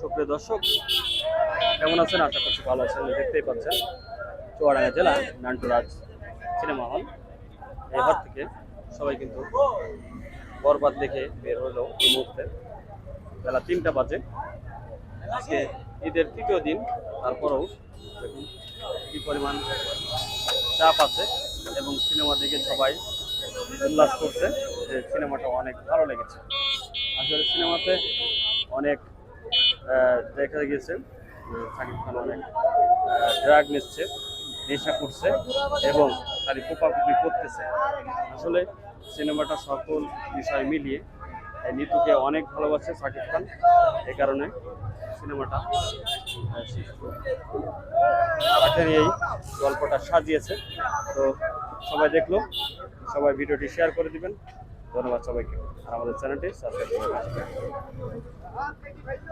সুপ্রিয় দর্শক, কেমন আছেন? আশা করছি ভালো আছেন। দেখতেই পাচ্ছেন, চুয়াডাঙ্গা জেলা নান্টুরাজ সিনেমা হল। এই ঘর থেকে সবাই কিন্তু বরবাদ দেখে বের হলো এই মুহূর্তে। বেলা তিনটা বাজে। আজকে ঈদের তৃতীয় দিন, তারপরেও দেখুন কি পরিমাণ চাপ আছে এবং সিনেমা দেখে সবাই উল্লাস করছে যে সিনেমাটা অনেক ভালো লেগেছে। আসলে সিনেমাতে অনেক দেখা গিয়েছে শাকিব খান অনেক ড্রাগ নিচ্ছে, নেশা করছে এবং তার কোপাকুপি করতেছে। আসলে সিনেমাটা সকল বিষয় মিলিয়ে নিতুকে অনেক ভালোবাসে শাকিব খান, এ কারণে সিনেমাটা তাকে এই গল্পটা সাজিয়েছে, তো সবাই দেখল, সবাই ভিডিওটি শেয়ার করে দিবেন। ধন্যবাদ সবাইকে। আর আমাদের চ্যানেলটি সাবস্ক্রাইব করে